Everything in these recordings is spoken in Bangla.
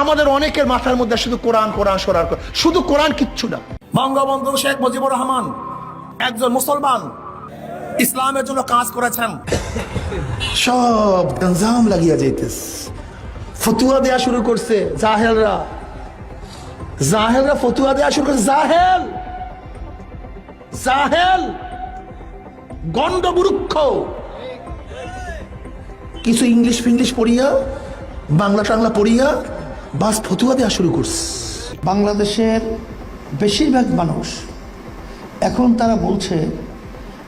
আমাদের অনেকের মাথার মধ্যে শুধু কোরআন কোরআন সরার শুধু কোরআন কিচ্ছু না। বঙ্গবন্ধু শেখ মুজিবুর রহমান একজন মুসলমান ইসলামের জন্য কাজ করেছেন। সব গঞ্জাম লাগিয়া যাইতেস ফতুয়া দেয়া শুরু করছে জাহেলরা। জাহেলরা ফতুয়া দেয়া শুরু করছে। জাহেল! জাহেল! গন্ডবৃক্ষ কিছু ইংলিশ ফিংলিশ পড়িয়া বাংলা টাংলা পড়িয়া বাস ফতুয়া দেওয়া শুরু করছে। বাংলাদেশের বেশিরভাগ মানুষ এখন তারা বলছে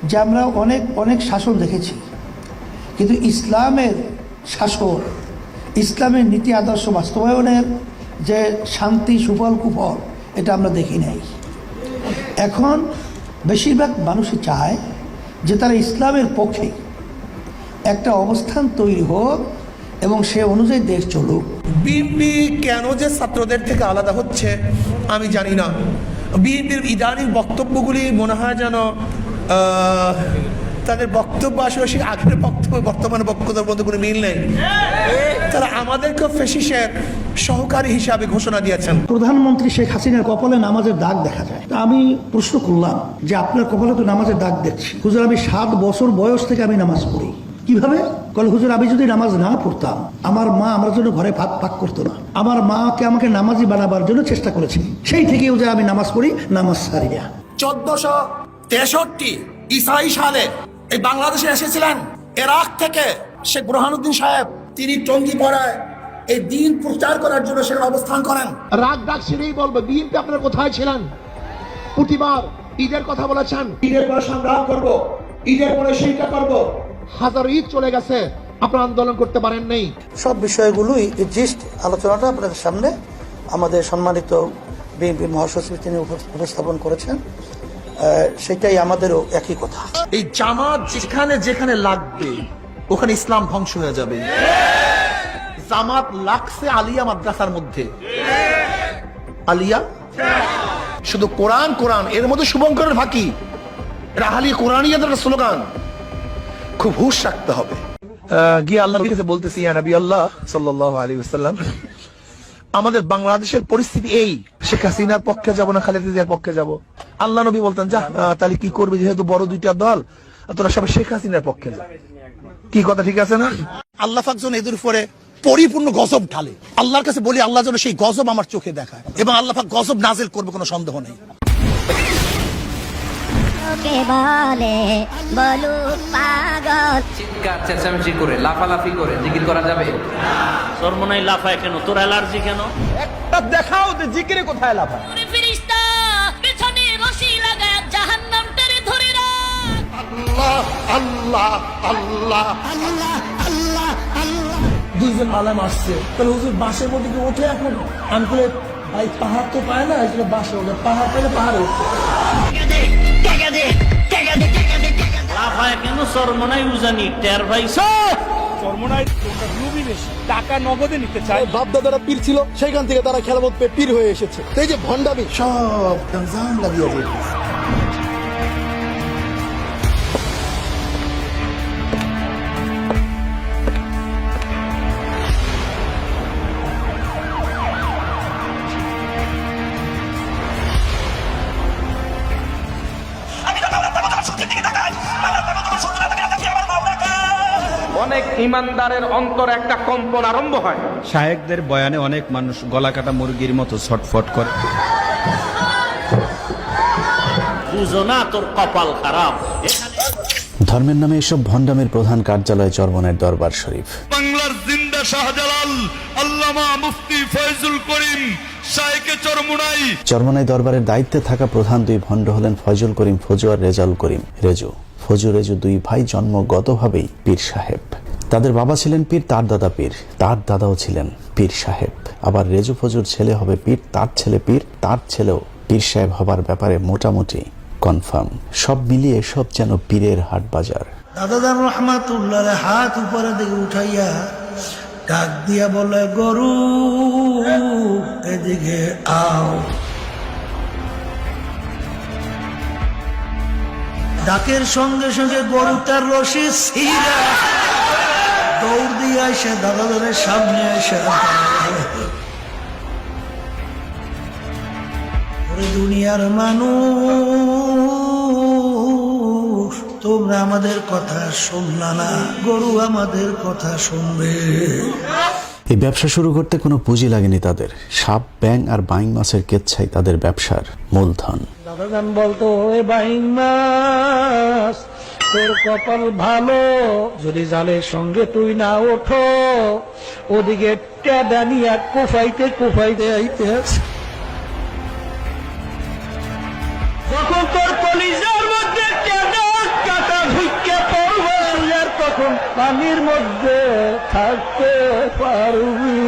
যে আমরা অনেক অনেক শাসন দেখেছি। কিন্তু ইসলামের শাসন, ইসলামের নীতি আদর্শ বাস্তবায়নের যে শান্তি, সুফল, কুফল, এটা আমরা দেখি নাই। এখন বেশিরভাগ মানুষই চায় যে তারা ইসলামের পক্ষে একটা অবস্থান তৈরি হোক এবং সে অনুযায়ী দেশ চলুক। বিএনপি কেন যে ছাত্রদের থেকে আলাদা হচ্ছে আমি জানি না। বিএনপির ইদানিং বক্তব্যগুলি মনে হয় যেন আহ, তাদের বক্তব্য আসলে সেই আগের বক্তব্য বর্তমানে বক্তব্যের মধ্যে কোনো মিল নেই। তারা আমাদেরকে ফেসিসের সহকারী হিসাবে ঘোষণা দিয়েছেন। প্রধানমন্ত্রী শেখ হাসিনার কপালে নামাজের দাগ দেখা যায়। তা আমি প্রশ্ন করলাম যে আপনার কপালে তো নামাজের দাগ দেখছি। হুজুর আমি সাত বছর বয়স থেকে আমি নামাজ পড়ি। কীভাবে? কল হুজুর আমি যদি নামাজ না পড়তাম আমার মা আমার জন্য ঘরে ভাত পাক করতো না। আমার মাকে আমাকে নামাজি বানাবার জন্য চেষ্টা করেছি। সেই থেকে হুজুর আমি নামাজ পড়ি নামাজ সারি না। চোদ্দশো তেষট্টি ইসাই সালে এই বাংলাদেশে এসেছিলেন। এরাক থেকে শেখ বুরহানুদ্দিন সাহেব তিনি টঙ্গি পড়ায় এই দিন প্রচার করার জন্য সেখানে অবস্থান করেন। রাগ ডাক ছিঁড়েই বলব বিএনপি আপনারা কোথায় ছিলেন? প্রতিবার ঈদের কথা বলেছেন। ঈদের পরে সংগ্রাম করব ঈদের পরে সেইটা করব। হাজার ঈদ চলে গেছে আপনারা আন্দোলন করতে পারেন নেই। সব বিষয়গুলোই জিস্ট আলোচনাটা আপনাদের সামনে। আমাদের সম্মানিত বিএনপি মহাসচিব তিনি উপস্থাপন করেছেন। সেটাই আমাদেরও একই কথা। এই জামাত যেখানে যেখানে লাগবে ওখানে ইসলাম ধ্বংস হয়ে যাবে। জামাত লাগছে আলিয়া মাদ্রাসার মধ্যে। আলিয়া? শুধু কোরআন কোরআন। এর মধ্যে শুভঙ্করের ফাঁকি। রাহালি কোরআনিয়াদের একটা স্লোগান। খুব হুশ রাখতে হবে। গিয়ে আল্লাহর কাছে বলতেছি ইয়া নবী আল্লাহ সাল্লাল্লাহু আলাইহি ওয়াসাল্লাম আমাদের বাংলাদেশের পরিস্থিতি এই শেখ হাসিনার পক্ষে যাব না খালেদা জিয়ার পক্ষে যাব? আল্লাহ নবী বলতেন যা তাহলে কি করবে? যেহেতু বড় দুইটা দল তোরা সবাই শেখ হাসিনার পক্ষে যা। কি কথা ঠিক আছে না? আল্লাহ পাকজন এদের উপরে পরিপূর্ণ গজব ঢালে। আল্লাহর কাছে বলি আল্লাহ যেন সেই গজব আমার চোখে দেখায়। এবং আল্লাহ পাক গজব নাজেল করবে কোনো সন্দেহ নেই। কে বলে? বলুক পাগল। চিৎকার চেঁচামেচি করে লাফালাফি করে জিকির করা যাবে? সর্বনাই লাফায় কেন? তোর অ্যালার্জি কেন? দেখাও যে জিকিরে কোথায় লাভ পেছনে রশি লাগা জাহান্নাম টেনে ধরে রাখ। আল্লাহ আল্লাহ আল্লাহ। দুইজন মালা মারছে তাহলে হুজুর বাসের মধ্যে কি ওঠে এখন? আমি বলে ভাই পাহাড় তো পায় না বাসে ওঠে পাহাড় পেলে পাহাড়ে উঠে। লাফায় কেন সর্বনাই উজানি? টের পাইছ? বাপদাদারা পীর ছিল সেইখান থেকে তারা খেলামত পেয়ে পীর হয়ে এসেছে। এই যে ভণ্ডামি। সব গঞ্জাম লাগিয়ে যাইতেছে অনেক ইমানদারের অন্তর একটা কম্পন আরম্ভ হয়। শায়েকদের বয়ানে অনেক মানুষ গলা কাটা মুরগির মতো ছটফট করে। বুঝো না তোর কপাল খারাপ। ধর্মের নামে এসব ভণ্ডামের প্রধান কার্যালয় চরমনের দরবার শরীফ। বাংলার জিন্দা শাহজালাল আল্লামা মুফতি ফয়জুল করিম চরমুনাই। চরমনাই দরবারের দায়িত্বে থাকা প্রধান দুই ভণ্ড হলেন ফয়জুল করিম ফজু আর রেজাউল করিম রেজু। ফজু রেজু দুই ভাই জন্মগতভাবেই পীর সাহেব। তাদের বাবা ছিলেন পীর, তার দাদা পীর, তার দাদাও ছিলেন পীর সাহেব। আবার রেজু ফজুর ছেলে হবে পীর, তার ছেলে পীর, তার ছেলেও পীর সাহেব হবার ব্যাপারে মোটামুটি কনফার্ম। সব মিলিয়ে সব যেন পীরের হাট বাজার। দাদাদার রহমাতুল্লাহ হাত উপরে দিকে উঠাইয়া ডাক দিয়া বলে, গরু, এদিকে আও। ডাকের সঙ্গে সঙ্গে গরুটার রসে সিরা দৌড় দিয়ে আসে দাদাদের সামনে আসে দুনিয়ার মানুষ, তোমরা আমাদের কথা শুনলা না, গরু আমাদের কথা শুনবে। এই ব্যবসা শুরু করতে কোনো পুঁজি লাগেনি তাদের। সাপ ব্যাং আর বাইং মাছের কেচ্ছাই তাদের ব্যবসার মূলধন। দাদাজান বলতো বাইন মাছ, তোর কপাল ভালো, যদি জালের সঙ্গে তুই না ওঠো, ওদিকে টেডানিয়া কোফাইতে কোফাইতে আইতে পানির মধ্যে থাকতে পারবি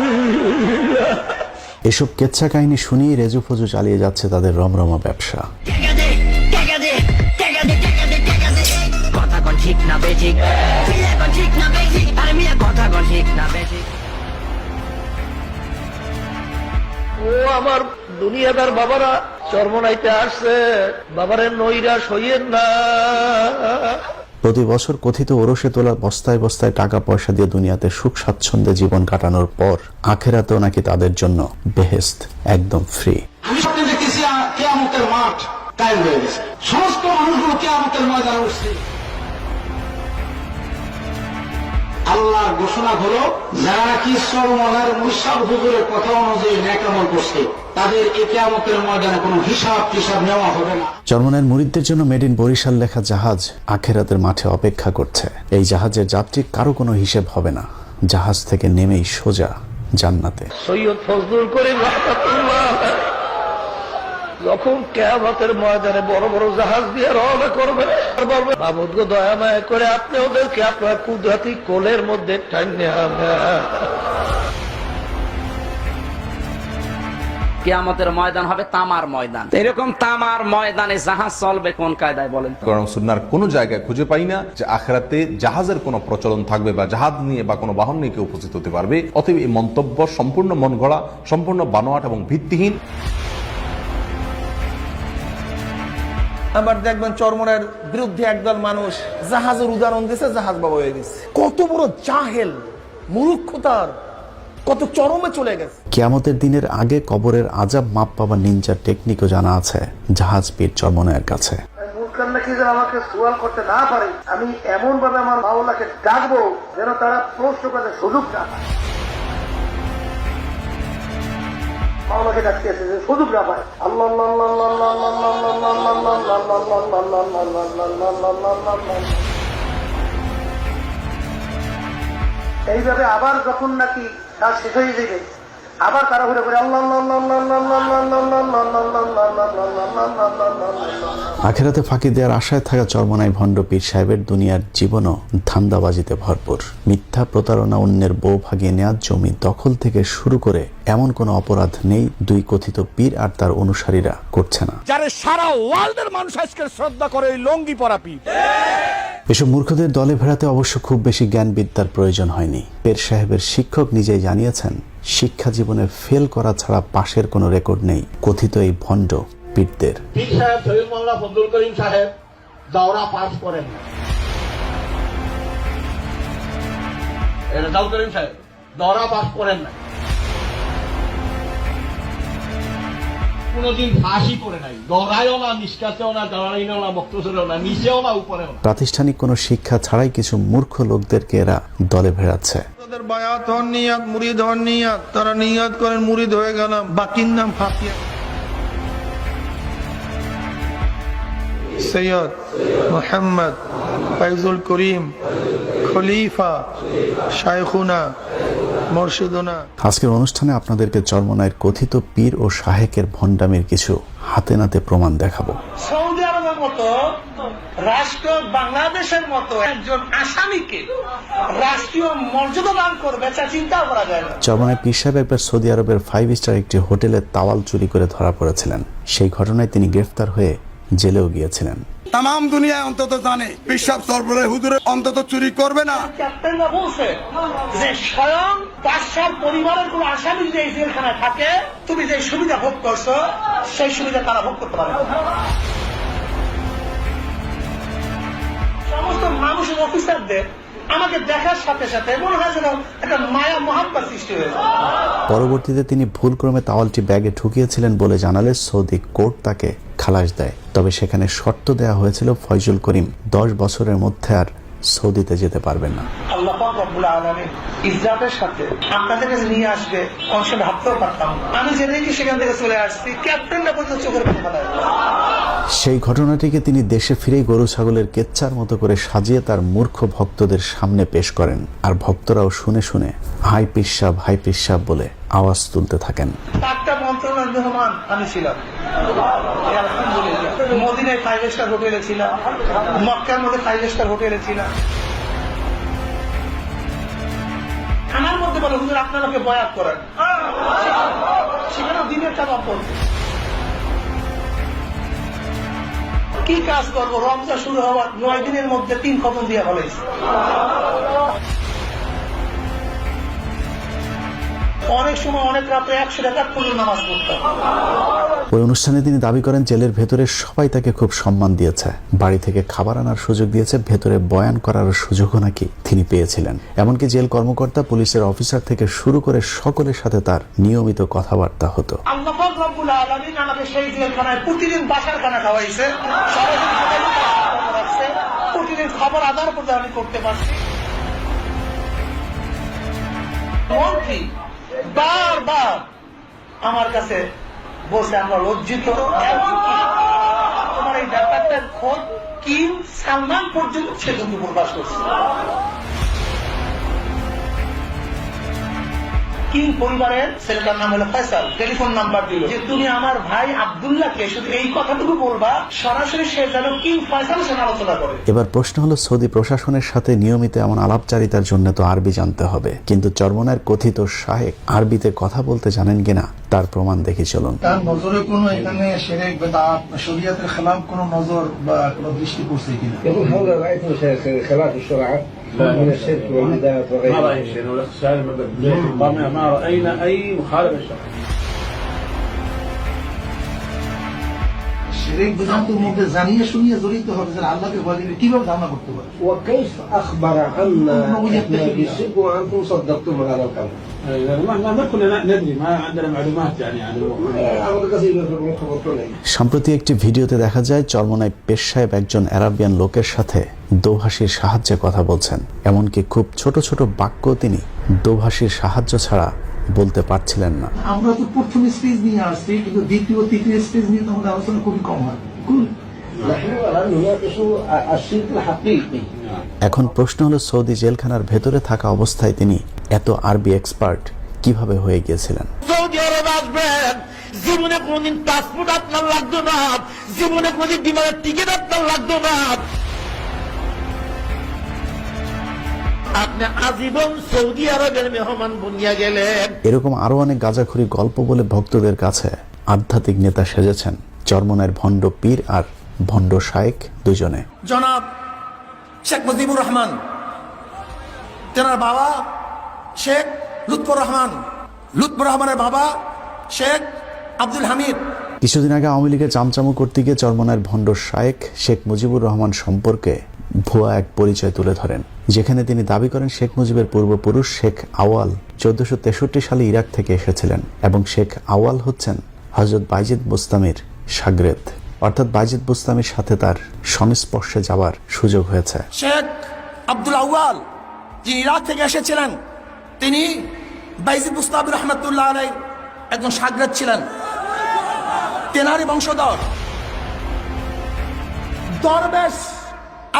এসব কেচ্ছা কাহিনী শুনিয়ে রেজু ফজু চালিয়ে যাচ্ছে তাদের রমরমা ব্যবসা। ও আমার দুনিয়াদার বাবারা চর্মনাইতে আসছে বাবারের নৈরা সইয়েন না। প্রতি বছর কথিত ওরসে তোলা বস্তায় বস্তায় টাকা পয়সা দিয়ে দুনিয়াতে সুখ স্বাচ্ছন্দ্যে জীবন কাটানোর পর আখেরাতেও নাকি তাদের জন্য বেহেস্ত একদম ফ্রি মাঠ সমস্ত মানুষগুলো কেয়ামতের উঠছে। আল্লাহর ঘোষণা হলো যারা কি সরমনার মুসাব হুজুরের কথা অনুযায়ী ন্যাকামল করছে তাদের এই কেয়ামতের ময়দানে কোনো হিসাব টিসাব নেওয়া হবে না। চরমনের মুরিদদের জন্য মেড ইন বরিশাল লেখা জাহাজ আখেরাতের মাঠে অপেক্ষা করছে। এই জাহাজের যাত্রী কারও কোনো হিসেব হবে না। জাহাজ থেকে নেমেই সোজা জান্নাতে। সৈয়দ ফজলুল করিম যখন কেয়ামতের ময়দানে বড় বড় জাহাজ দিয়ে রওনা করবে আর বলবে মাহমুদ গো দয়া মায়া করে আপনি ওদেরকে আপনার কুদরাতি কোলের মধ্যে টাইনে কেয়ামতের ময়দান হবে তামার ময়দান। এরকম তামার ময়দানে জাহাজ চলবে কোন কায়দায় বলেন তো? কোরআন সুন্নার কোনো জায়গায় খুঁজে পাই না যে আখেরাতে জাহাজের কোনো প্রচলন থাকবে বা জাহাজ নিয়ে বা কোনো বাহন নিয়ে কেউ উপস্থিত হতে পারবে। অতএব এই মন্তব্য সম্পূর্ণ মন গড়া সম্পূর্ণ বানোয়াট এবং ভিত্তিহীন। আবার দেখবেন চরমনের বিরুদ্ধে একদল মানুষ জাহাজের উদাহরণ দিছে জাহাজ বাবা হয়ে গেছে। কত বড় জাহেল মূর্খতার কত চরমে চলে গেছে। কিয়ামতের দিনের আগে কবরের আজাব মাপ পাবার নিনজার টেকনিকও জানা আছে জাহাজ পীর চরমনের কাছে। নাকি যেন আমাকে সোয়াল করতে না পারে। আমি এমন ভাবে আমার মাওলাকে ডাকবো যেন তারা প্রশ্ন করতে সুযোগ না পায়। আল্লাহ ডাকতে এসেছে শুধু আল্লাহ আল্লাহ। এইভাবে আবার যখন নাকি কাজ শেষ হয়ে যাবে আবার তারা ঘুরে ঘুরে আখেরাতে ফাঁকি দেওয়ার আশায় থাকা চরমনাই ভণ্ড পীর সাহেবের দুনিয়ার জীবনও ধান্দাবাজিতে ভরপুর মিথ্যা প্রতারণা অন্যের বউ ভাগিয়ে নেওয়ার জমি দখল থেকে শুরু করে এমন কোনো অপরাধ নেই দুই কথিত পীর আর তার অনুসারীরা করছে না যারা সারা ওয়ার্ল্ডের মানুষ আজকে শ্রদ্ধা করে ওই লঙ্গি পরা পীর এসব মূর্খদের দলে ভেড়াতে অবশ্য খুব বেশি জ্ঞান বিদ্যার প্রয়োজন হয়নি। পের সাহেবের শিক্ষক নিজেই জানিয়েছেন, শিক্ষা জীবনে ফেল করা ছাড়া পাশের কোনো রেকর্ড নেই, কথিত এই ভণ্ড পীরদের। দাওরা পাস করেন না। প্রাতিষ্ঠানিক কোনো শিক্ষা ছাড়াই কিছু মূর্খ লোকদেরকে এরা দলে ভেড়াচ্ছে। তাদের বায়াত হন নিয়াত মুরিদ হন নিয়াত তারা নিয়াত করেন মুরিদ হয়ে গেলাম বাকির নাম ফাতিয়া সৈয়দ মোহাম্মদ ফাইজুল করিম খলিফা শায়খুনা মুর্শিদুনা। আজকের অনুষ্ঠানে আপনাদেরকে চর্মনায়ের কথিত পীর ও শাহেকের ভণ্ডামির কিছু হাতে নাতে প্রমাণ দেখাবো। সৌদি আরবের মতো রাষ্ট্র বাংলাদেশের মতো একজন আসামিকে রাষ্ট্রীয় মর্যাদা দান করবে তা চিন্তাও করা যায় না। চরমনায় পীর সাহেব একবার সৌদি আরবের ফাইভ স্টার একটি হোটেলে তাওয়াল চুরি করে ধরা পড়েছিলেন। সেই ঘটনায় তিনি গ্রেফতার হয়ে জেলেও গিয়েছিলেন। তাম দুনিয়ায় অন্তত জানে বিশ্বাস সরবরাহ হুজুরে অন্তত চুরি করবে না। বলছে যে স্বয়ং বাদশার পরিবারের কোন আসামি যদি এই জেলখানায় থাকে, তুমি যে সুবিধা ভোগ করছ, সেই সুবিধা তারা ভোগ করতে পারে সমস্ত মানুষের অফিসারদের আমাকে দেখার সাথে সাথে মনে হয় যেন একটা মায়া মহাব্বা সৃষ্টি হয়েছে পরবর্তীতে তিনি ভুলক্রমে তাওয়ালটি ব্যাগে ঢুকিয়েছিলেন বলে জানালে সৌদি কোর্ট তাকে খালাস দেয়। তবে সেখানে শর্ত দেয়া হয়েছিল ফয়জুল করিম। দশ বছরের মধ্যে আর সৌদিতে যেতে পারবেন না। আল্লাহ রব্বুল আলামিন ইজ্জাতের সাথে আপনাদের কাছে নিয়ে আসবে অংশে ভাবতেও পারতাম আমি জেনে কি সেখান থেকে চলে আসছি ক্যাপ্টেনটা পর্যন্ত চোখের সেই ঘটনাটিকে তিনি দেশে ফিরেই গরু ছাগলের কেচ্চার মতো করে সাজিয়ে তার মূর্খ ভক্তদের সামনে পেশ করেন। আর ভক্তরাও শুনে শুনে হাই পিসাব হাই পিসাব বলে আওয়াজ তুলতে থাকেন। চারটা মন্ত্রণার মেহমান আমি ছিলাম। মদিনায় ফাইভ স্টার হোটেলে ছিলাম। মক্কার মধ্যে ফাইভ স্টার হোটেলে ছিলাম। আমার মধ্যে বলে, হুজুর আপনার লোকে বয়াত করেন। সেখানে দিনের কাজ অপর। কি কাজ করব? রমজা শুরু হওয়ার নয় দিনের মধ্যে তিন খতম দিয়ে ফেলেছি অনেক সময় অনেক রাত্রে একশো টাকা পর্যন্ত নামাজ পড়তাম ওই অনুষ্ঠানে তিনি দাবি করেন জেলের ভেতরে সবাই তাকে খুব সম্মান দিয়েছে। বাড়ি থেকে খাবার আনার সুযোগ দিয়েছে ভেতরে বয়ান করার সুযোগও নাকি তিনি পেয়েছিলেন। এমনকি জেল কর্মকর্তা পুলিশের অফিসার থেকে শুরু করে সকলের সাথে তার নিয়মিত কথাবার্তা হতো। আমাকে সেই জেলখানায় প্রতিদিন বাসার খানা খাওয়াইছে। প্রতিদিন খবর আদার প্রদান করতে পারছি। মন্ত্রী বারবার আমার কাছে বসে আমরা লজ্জিত। তোমার এই ব্যাপারটার খোঁজ কিম সালমান পর্যন্ত সে কিন্তু প্রকাশ করছে। হাকিম পরিবারের ছেলেটার নাম হলো ফয়সাল টেলিফোন নাম্বার দিল। যে তুমি আমার ভাই আবদুল্লাহকে শুধু এই কথাটুকু বলবা সরাসরি সে যেন কিং ফয়সাল সে আলোচনা করে। এবার প্রশ্ন হলো সৌদি প্রশাসনের সাথে নিয়মিত এমন আলাপচারিতার জন্য তো আরবি জানতে হবে। কিন্তু চরমনার কথিত শাহেক আরবিতে কথা বলতে জানেন কিনা তার প্রমাণ দেখে চলুন। তার নজরে কোন এখানে শেরেক বা শরীয়তের খেলাফ কোনো নজর বা কোনো দৃষ্টি পড়ছে কিনা? هذا رأيت خلاف الشرع من الشرك والبدعة ما وغيره رأي شيء والاختصار ما رأينا أي مخالفة الشرع সেরেক বেদান্তের মধ্যে জানিয়ে শুনিয়ে জড়িত হবে যে আল্লাহকে ভয় দিলে কিভাবে ধারণা করতে পারে وكيف أخبر عنا إحنا بالشرك وأنتم صدقتم هذا القول সম্প্রতি একটি ভিডিওতে দেখা যায় চরমনায় পেশ সাহেব একজন অ্যারাবিয়ান লোকের সাথে দোভাষীর সাহায্যে কথা বলছেন। এমনকি খুব ছোট ছোট বাক্য তিনি দোভাষীর সাহায্য ছাড়া বলতে পারছিলেন না। আমরা তো প্রথম স্টেজ নিয়ে আসছি কিন্তু দ্বিতীয় তৃতীয় স্টেজ নিয়ে তোমাদের আলোচনা খুবই কম হয়। এখন প্রশ্ন হলো সৌদি জেলখানার ভেতরে থাকা অবস্থায় তিনি এত আরবি এক্সপার্ট কীভাবে হয়ে গিয়েছিলেন? সৌদি আরব আসবেন জীবনে কোনদিন পাসপোর্ট আপনার লাগতো না জীবনে কোনদিন বিমানের টিকিট আপনার লাগতো না। আপনি আজীবন সৌদি আরবের মেহমান বনিয়া গেলেন। এরকম আরও অনেক গাজাখুরি গল্প বলে ভক্তদের কাছে আধ্যাত্মিক নেতা সেজেছেন চরমনের ভণ্ড পীর আর ভণ্ড শায়েক দুজনে। জনাব শেখ মুজিবুর রহমান তেনার বাবা শেখ লুৎফর রহমান। লুৎফর রহমানের বাবা শেখ আব্দুল হামিদ। কিছুদিন আগে আওয়ামী লীগের চামচামু করতে গিয়ে চরমনার ভণ্ড শায়েক শেখ মুজিবুর রহমান সম্পর্কে ভুয়া এক পরিচয় তুলে ধরেন যেখানে তিনি দাবি করেন শেখ মুজিবের পূর্বপুরুষ শেখ আওয়াল চোদ্দশো তেষট্টি সালে ইরাক থেকে এসেছিলেন এবং শেখ আওয়াল হচ্ছেন হজরত বাইজিদ বুস্তামির সাগরেদ। অর্থাৎ বাইজিদ বুস্তামির সাথে তার সংস্পর্শে যাওয়ার সুযোগ হয়েছে। শেখ আব্দুল আউয়াল যিনি ইরাক থেকে এসেছিলেন তিনি বাইজিদ মুস্তাবির রহমতুল্লাহ আলাই একজন সাগরেদ ছিলেন। তেনারি বংশধর। দরবেশ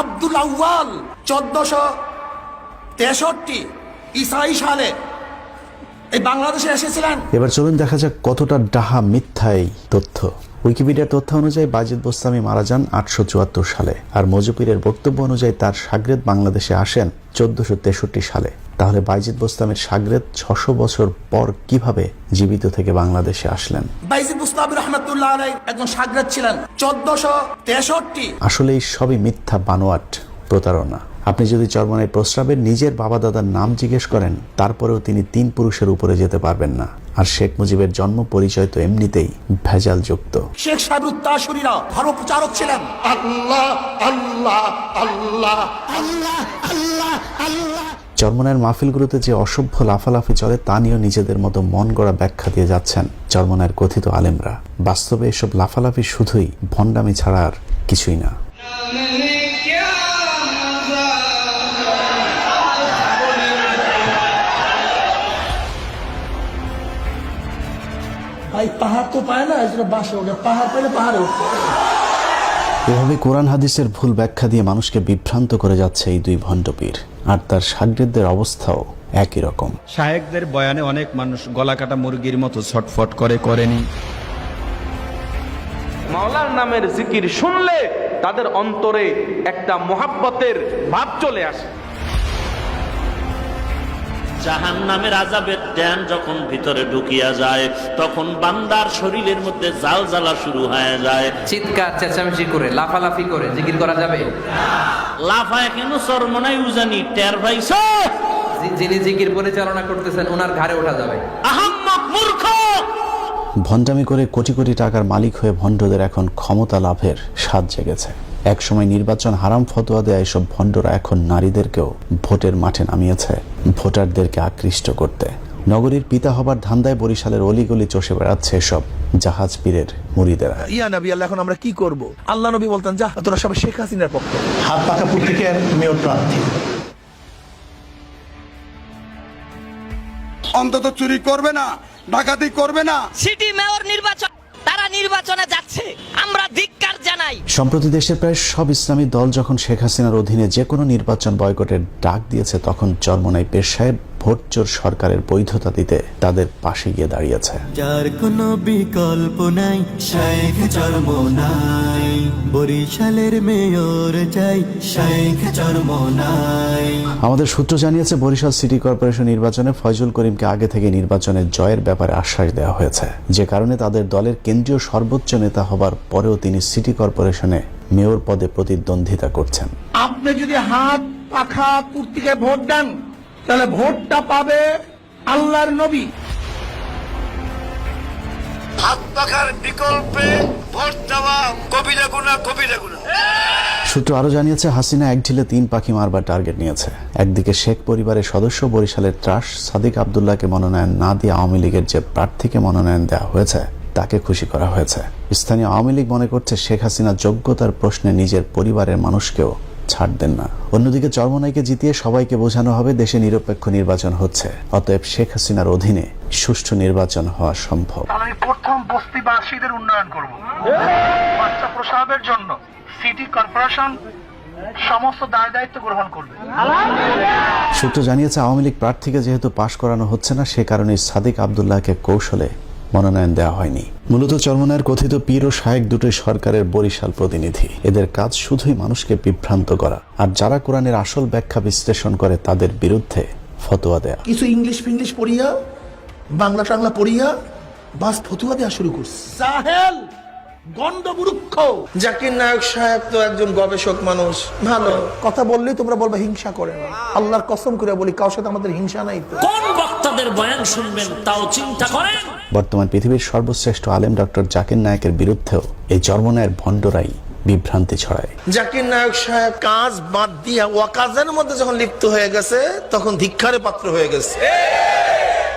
আব্দুল আউয়াল চোদ্দশো তেষট্টি ইসাই সালে এই বাংলাদেশে এসেছিলেন। এবার চলুন দেখা যাক কতটা ডাহা মিথ্যা এই তথ্য। উইকিপিডিয়ার তথ্য অনুযায়ী বাজিদ বোস্তামি মারা যান আটশো চুয়াত্তর সালে আর মজুপিরের বক্তব্য অনুযায়ী তার সাগরেদ বাংলাদেশে আসেন চোদ্দশো তেষট্টি সালে। তাহলে বাইজিদ বোস্তামের সাগরেদ ছশো বছর পর কীভাবে জীবিত থেকে বাংলাদেশে আসলেন? বাইজিদ মুস্তাবির রহমতুল্লাহ আলাই একজন সাগরেদ ছিলেন চোদ্দশো তেষট্টি। আসলে এই সবই মিথ্যা বানোয়াট প্রতারণা। আপনি যদি চরমনায় প্রস্রাবের নিজের বাবা দাদার নাম জিজ্ঞেস করেন তারপরেও তিনি তিন পুরুষের উপরে যেতে পারবেন না। আর শেখ মুজিবের জন্ম পরিচয় তো এমনিতেই ভেজাল যুক্ত শেখ সাহেব উত্তাসুরীরা ভালো প্রচারক ছিলেন। আল্লাহ আল্লাহ আল্লাহ। আল্লাহ আল্লাহ আল্লাহ। চরমনায়ের মাহফিলগুলোতে যে অসভ্য লাফালাফি চলে তা নিয়েও নিজেদের মতো মন গড়া ব্যাখ্যা দিয়ে যাচ্ছেন চরমনায়ের কথিত আলেমরা। বাস্তবে এসব লাফালাফি শুধুই ভণ্ডামি ছাড়া আর কিছুই না। ভাই পাহাড় তো পায় না যেটা বাসে ওঠে পাহাড় পেলে পাহাড়ে উঠতে এভাবে কোরআন হাদিসের ভুল ব্যাখ্যা দিয়ে মানুষকে বিভ্রান্ত করে যাচ্ছে এই দুই ভণ্ডপীর। আর তার সাগরেদদের অবস্থাও একই রকম। শাহেকদের বয়ানে অনেক মানুষ গলা কাটা মুরগির মতো ছটফট করে করেনি। মাওলার নামের জিকির শুনলে তাদের অন্তরে একটা মোহাব্বতের ভাব চলে আসে। জাহান নামের আজাবের ট্যান যখন ভিতরে ঢুকিয়া যায় তখন বান্দার শরীরের মধ্যে জাল জ্বালা শুরু হয়ে যায়। চিৎকার চেঁচামেচি করে লাফালাফি করে জিকির করা যাবে? লাফায় কেন সরমনাই উজানি? টের ভাইছ যিনি জিকির পরিচালনা করতেছেন ওনার ঘাড়ে ওঠা যাবে। আহাম্মক মূর্খ! ভণ্ডামি করে কোটি কোটি টাকার মালিক হয়ে ভণ্ডদের এখন ক্ষমতা লাভের স্বাদ জেগেছে। একসময় নির্বাচন হারাম ফতোয়া দেয়া এসব ভণ্ডরা এখন নারীদেরকেও ভোটের মাঠে নামিয়েছে। ভোটারদেরকে আকৃষ্ট করতে। নগরীর পিতা হবার ধান্দায় বরিশালের অলিগলি চষে বেড়াচ্ছে এসব জাহাজ পীরের মুড়িদেরা। ইয়া নবী আল্লাহ এখন আমরা কি করব? আল্লাহ নবী বলতেন যা তোরা সবাই শেখ হাসিনার পক্ষে হাত পাকা প্রতীকের মেয়র প্রার্থী অন্তত চুরি করবে না ডাকাতি করবে না। সিটি মেয়র নির্বাচন নির্বাচনে যাচ্ছে, আমরা ধিক্কার জানাই। সম্প্রতি দেশের প্রায় সব ইসলামী দল যখন শেখ হাসিনার অধীনে যে কোনো নির্বাচন বয়কটের ডাক দিয়েছে, তখন জন্ম পেশ সাহেব ভোট চোর সরকারের বৈধতা দিতে তাদের পাশে গিয়ে দাঁড়িয়েছে। যার কোনো বিকল্প নাই শেখ চর্ম নাই। বরিশালের মেয়র চাই শেখ চর্ম নাই। আমাদের সূত্র জানিয়েছে বরিশাল সিটি কর্পোরেশন নির্বাচনে ফয়জুল করিমকে আগে থেকে নির্বাচনে জয়ের ব্যাপারে আশ্বাস দেওয়া হয়েছে। যে কারণে তাদের দলের কেন্দ্রীয় সর্বোচ্চ নেতা হবার পরেও তিনি সিটি কর্পোরেশনে মেয়র পদে প্রতিদ্বন্দ্বিতা করছেন। আপনি যদি হাত পাখা কুর্তিকে ভোট দেন তাহলে ভোটটা পাবে আল্লাহর নবী। হাত বিকল্পে ভোট দেওয়া কবিরা গুনা কবিরা গুনা সূত্র আরও জানিয়েছে হাসিনা এক ঢিলে তিন পাখি মারবার টার্গেট নিয়েছে। একদিকে শেখ পরিবারের সদস্য বরিশালের ত্রাস সাদিক আবদুল্লাহকে মনোনয়ন না দিয়ে আওয়ামী লীগের যে প্রার্থীকে মনোনয়ন দেওয়া হয়েছে তাকে খুশি করা হয়েছে। স্থানীয় আওয়ামী লীগ মনে করছে শেখ হাসিনা যোগ্যতার প্রশ্নে নিজের পরিবারের মানুষকেও ছাড় দেন না। অন্যদিকে চরমনাইকে জিতিয়ে সবাইকে বোঝানো হবে দেশে নিরপেক্ষ নির্বাচন হচ্ছে। অতএব শেখ হাসিনার অধীনে সুষ্ঠু নির্বাচন হওয়া সম্ভব। আমি প্রথম বস্তিবাসীদের উন্নয়ন করব। বাচ্চা প্রসাবের জন্য সিটি কর্পোরেশন সমস্ত দায় দায়িত্ব গ্রহণ করবে। সূত্র জানিয়েছে আওয়ামী লীগ প্রার্থীকে যেহেতু পাশ করানো হচ্ছে না সে কারণে সাদিক আবদুল্লাহকে কৌশলে মনোনয়ন দেওয়া হয়নি। মূলত চরমনায়ের কথিত পীর ও শায়েক দুটোই সরকারের বরিশাল প্রতিনিধি। এদের কাজ শুধুই মানুষকে বিভ্রান্ত করা। আর যারা কোরআনের আসল ব্যাখ্যা বিশ্লেষণ করে তাদের বিরুদ্ধে ফতোয়া দেয়া। কিছু ইংলিশ ফিংলিশ পড়িয়া বাংলা টাংলা পড়িয়া বাস ফতুয়া দেওয়া শুরু করছে। সাহেল গন্ডমূর্খ জাকির নায়ক সাহেব তো একজন গবেষক মানুষ। ভালো। কথা বললেই তোমরা বলবে হিংসা করে না। আল্লাহর কসম করে বলি কারোর সাথে আমাদের হিংসা নাই তো। কোন বক্তাদের বয়ান শুনবেন তাও চিন্তা করেন। বর্তমান পৃথিবীর সর্বশ্রেষ্ঠ আলেম ডক্টর জাকির নায়কের বিরুদ্ধেও এই চর্মনায়ের ভণ্ডরাই বিভ্রান্তি ছড়ায়। জাকির নায়ক সাহেব কাজ বাদ দিয়া ওয়াকাজের মধ্যে যখন লিপ্ত হয়ে গেছে তখন ধিক্ষারে পাত্র হয়ে গেছে।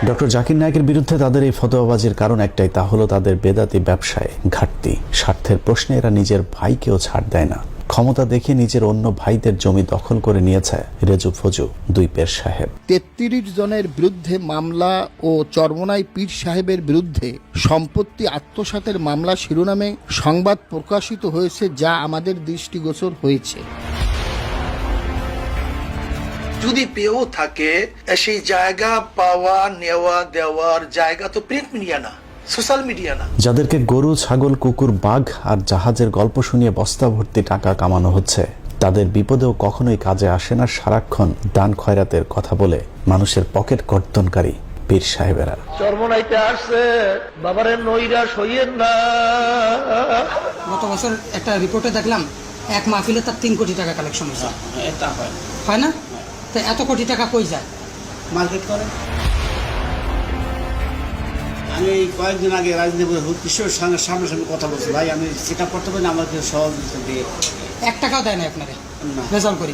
ডক্টর জাকির নায়কের বিরুদ্ধে তাদের এই ফতোয়াবাজির কারণ একটাই তা হলো তাদের বেদাতি ব্যবসায় ঘাটতি। স্বার্থের প্রশ্নে এরা নিজের ভাইকেও ছাড় দেয় না। ক্ষমতা দেখে নিজের অন্য ভাইদের জমি দখল করে নিয়েছে রেজু ফজু দুই পের সাহেব। তেত্রিশ জনের বিরুদ্ধে মামলা ও চরমনাই পীর সাহেবের বিরুদ্ধে সম্পত্তি আত্মসাতের মামলা শিরোনামে সংবাদ প্রকাশিত হয়েছে যা আমাদের দৃষ্টিগোচর হয়েছে। যদি পেয়েও থাকে সেই জায়গা পাওয়া নেওয়া দেওয়ার জায়গা তো প্রিন্ট মিডিয়া না। সোশ্যাল মিডিয়া না। যাদেরকে গরু ছাগল কুকুর বাঘ আর জাহাজের গল্প শুনিয়ে বস্তা ভর্তি টাকা কামানো হচ্ছে। তাদের বিপদেও কখনোই কাজে আসে না সারাক্ষণ দান খয়রাতের কথা বলে মানুষের পকেট কর্তনকারী পীর সাহেবেরা। চর্মনাইতে আসছে বাবারে নইরা সইয়েন না। গত বছর একটা রিপোর্টে দেখলাম এক মাহফিলে তার তিন কোটি টাকা কালেকশন হয়েছে। এটা হয়। হয় না? তো এত কোটি টাকা কই যায়? মার্কেট করে। আমি এই কয়েকদিন আগে রাজনীতি কিশোর সঙ্গে সামনাসামনি কথা বলছি। ভাই, আমি আপ করতে পারি আমাকে সহযোগিতা দিয়ে। এক টাকাও দেয় না আপনারে। রেজাল্ট করি।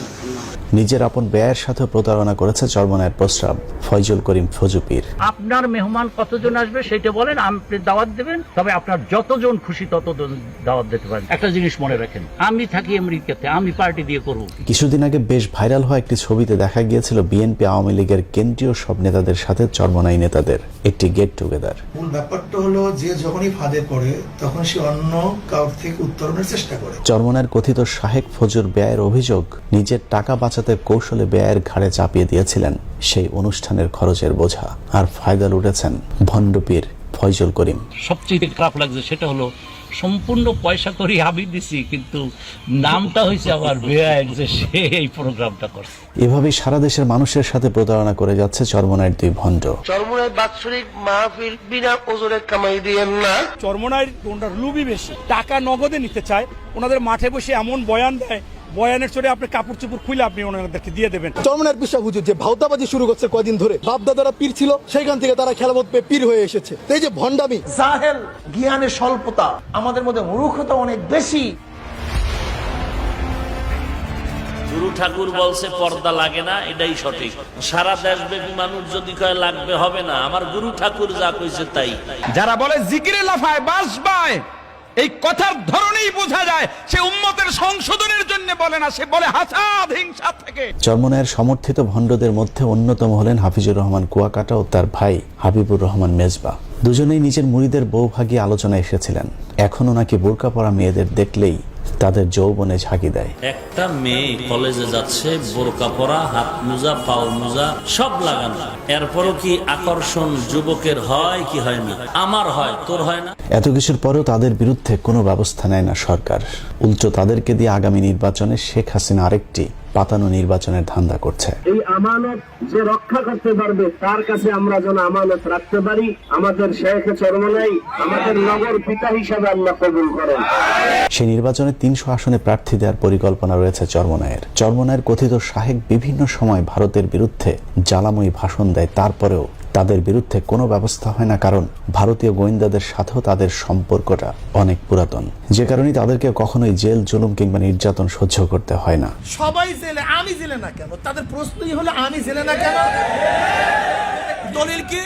নিজের আপন ব্যয়ের সাথে প্রতারণা করেছে চর্মনায়ের প্রস্রাব ফয়জুল করিম ফজুপির। আপনার মেহমান কতজন আসবে সেটা বলেন আপনি দাওয়াত দেবেন তবে আপনার যতজন খুশি ততজন দাওয়াত দিতে পারেন। একটা জিনিস মনে রাখেন আমি থাকি আমেরিকাতে আমি পার্টি দিয়ে করব। কিছুদিন আগে বেশ ভাইরাল হওয়া একটি ছবিতে দেখা গিয়েছিল বিএনপি আওয়ামী লীগের কেন্দ্রীয় সব নেতাদের সাথে চর্মনাই নেতাদের একটি গেট টুগেদার মূল ব্যাপারটা হলো যে যখনই ফাঁদে পড়ে তখন সে অন্য কাউর থেকে উত্তরণের চেষ্টা করে। চর্মনার কথিত শাহেক ফজুর ব্যয়ের অভিযোগ, নিজের টাকা বাঁচাতে কৌশলে ব্যয়ের ঘাড়ে চাপিয়ে দিয়েছিলেন সেই অনুষ্ঠানের খরচের বোঝা। আর ফায়দা লুটেছেন ভণ্ডপীর ফয়জুল করিম। সবচেয়ে খারাপ লাগছে সেটা হলো সম্পূর্ণ পয়সা করি আমি দিছি কিন্তু নামটা হয়েছে আমার বেআইন যে সে এই প্রোগ্রামটা করছে। এভাবে সারা দেশের মানুষের সাথে প্রতারণা করে যাচ্ছে চর্মনায়ের দুই ভণ্ড। চরমুনায় বাৎসরিক মাহফিল বিনা ওজরে কামাই দিয়েন না। চর্মনায় ওনার লুবি বেশি টাকা নগদে নিতে চায় ওনাদের মাঠে বসে এমন বয়ান দেয় বয়ানের চড়ে আপনি কাপড় চোপড় খুলে আপনি ওনাদেরকে দিয়ে দেবেন। চরমনের বিশ্বাস হুজুর যে ভাওতাবাজি শুরু করছে কয়দিন ধরে বাপ দাদারা পীর ছিল সেখান থেকে তারা খেলাবোধ পেয়ে পীর হয়ে এসেছে। এই যে ভণ্ডামি। জাহেল জ্ঞানের স্বল্পতা আমাদের মধ্যে মূর্খতা অনেক বেশি। গুরু ঠাকুর বলছে পর্দা লাগে না এটাই সঠিক। সারা দেশব্যাপী মানুষ যদি কয় লাগবে হবে না। আমার গুরু ঠাকুর যা কইছে তাই। যারা বলে জিকিরে লাফায় বাস বায় এই কথার ধরনেই বোঝা যায় সে উম্মতের সংশোধনের জন্য বলে না, সে বলে হাসাদ হিংসা থেকে। চর্মনায়ের সমর্থিত ভণ্ডদের মধ্যে অন্যতম হলেন হাফিজুর রহমান কুয়াকাটা ও তার ভাই হাবিবুর রহমান মেজবা। দুজনেই নিজের মুড়িদের বউভাগী আলোচনায় এসেছিলেন। এখনও নাকি বোরকা পরা মেয়েদের দেখলেই তাদের যৌবনে ঝাঁকি দেয়। একটা মেয়ে কলেজে যাচ্ছে বোরকা পরা হাত মোজা পাও মোজা সব লাগানো। এরপরও কি আকর্ষণ যুবকের হয় কি হয় না? আমার হয় তোর হয় না? এত কিছুর পরেও তাদের বিরুদ্ধে কোনো ব্যবস্থা নেয় না সরকার। উল্টো তাদেরকে দিয়ে আগামী নির্বাচনে শেখ হাসিনা আরেকটি পাতানো নির্বাচনের ধান্দা করছে। এই আমানত যে রক্ষা করতে পারবে তার কাছে আমরা যেন আমানত রাখতে পারি। আমাদের শেখ চরমনাই আমাদের নগর পিতা হিসাবে আল্লাহ কবুল করেন। সেই নির্বাচনে তিনশো আসনে প্রার্থী দেওয়ার পরিকল্পনা রয়েছে চর্মনায়ের চর্মনায়ের কথিত শাহেক বিভিন্ন সময় ভারতের বিরুদ্ধে জ্বালাময়ী ভাষণ দেয় তারপরেও তাদের বিরুদ্ধে কোনো ব্যবস্থা হয় না, কারণ ভারতীয় গোয়েন্দাদের সাথেও তাদের সম্পর্কটা অনেক পুরাতন। যে কারণে তাদেরকে কখনোই জেল, জুলুম কিংবা নির্যাতন সহ্য করতে হয় না। সবাই জেলে, আমি জেলে না কেন? তাদের প্রশ্নই হলো, আমি জেলে না কেন? দলিল কি?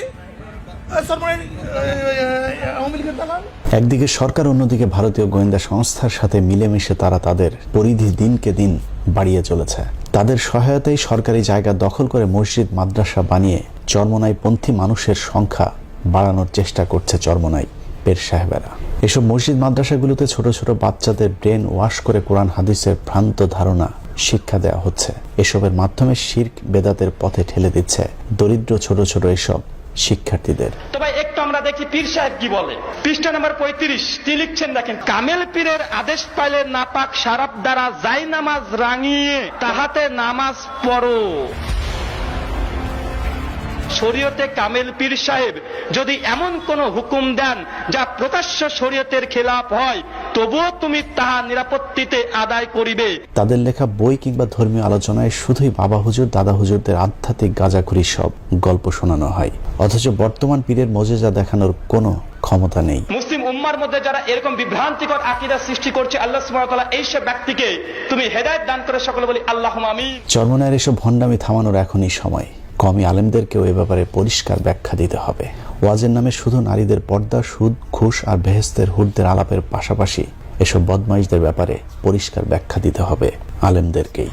একদিকে সরকার, অন্যদিকে ভারতীয় গোয়েন্দা সংস্থার সাথে মিলেমিশে তারা তাদের পরিধি দিনকে দিন বাড়িয়ে চলেছে। তাদের সহায়তায় সরকারি জায়গা দখল করে মসজিদ, মাদ্রাসা বানিয়ে চরমনাই পন্থী মানুষের সংখ্যা বাড়ানোর চেষ্টা করছে চরমনাই পের সাহেবেরা। এসব মসজিদ, মাদ্রাসাগুলোতে ছোট ছোট বাচ্চাদের ব্রেন ওয়াশ করে কোরআন, হাদিসের ভ্রান্ত ধারণা শিক্ষা দেওয়া হচ্ছে। এসবের মাধ্যমে শির্ক, বেদাতের পথে ঠেলে দিচ্ছে। দরিদ্র ছোট ছোট এসব শিক্ষার্থীদের। তবে একটু আমরা দেখি পীর সাহেব কি বলে। পৃষ্ঠা নাম্বার পঁয়ত্রিশ, তিনি লিখছেন, দেখেন, কামেল পীরের আদেশ পাইলে নাপাক সারাপ দ্বারা যাই নামাজ রাঙিয়ে তাহাতে নামাজ পড়ো। শরীয়তে কামেল পীর সাহেব যদি এমন কোন হুকুম দেন যা প্রকাশ্য শরীয়তের খেলাপ হয় তবুও তুমি তাহা নিরাপত্তিতে আদায় করিবে। তাদের লেখা বই কিংবা ধর্মীয় আলোচনায় শুধুই বাবা হুজুর দাদা হুজুরদের আধ্যাত্মিক গাজাখুরি সব গল্প শোনানো হয়। অথচ বর্তমান পীরের মজেজা দেখানোর কোনো ক্ষমতা নেই। মুসলিম উম্মার মধ্যে যারা এরকম বিভ্রান্তিকর আকিদা সৃষ্টি করছে আল্লাহ সুবহানাহু এই সব ব্যক্তিকে তুমি হেদায়েত দান করে সকলে বলি আল্লাহুম্মা আমিন। চর্মনায়ের এসব ভণ্ডামি থামানোর এখনই সময়। কমি আলেমদেরকেও এ ব্যাপারে পরিষ্কার ব্যাখ্যা দিতে হবে। ওয়াজের নামে শুধু নারীদের পর্দা, সুদ, ঘুষ আর বেহেস্তের হুদদের আলাপের পাশাপাশি এসব বদমাইশদের ব্যাপারে পরিষ্কার ব্যাখ্যা দিতে হবে আলেমদেরকেই।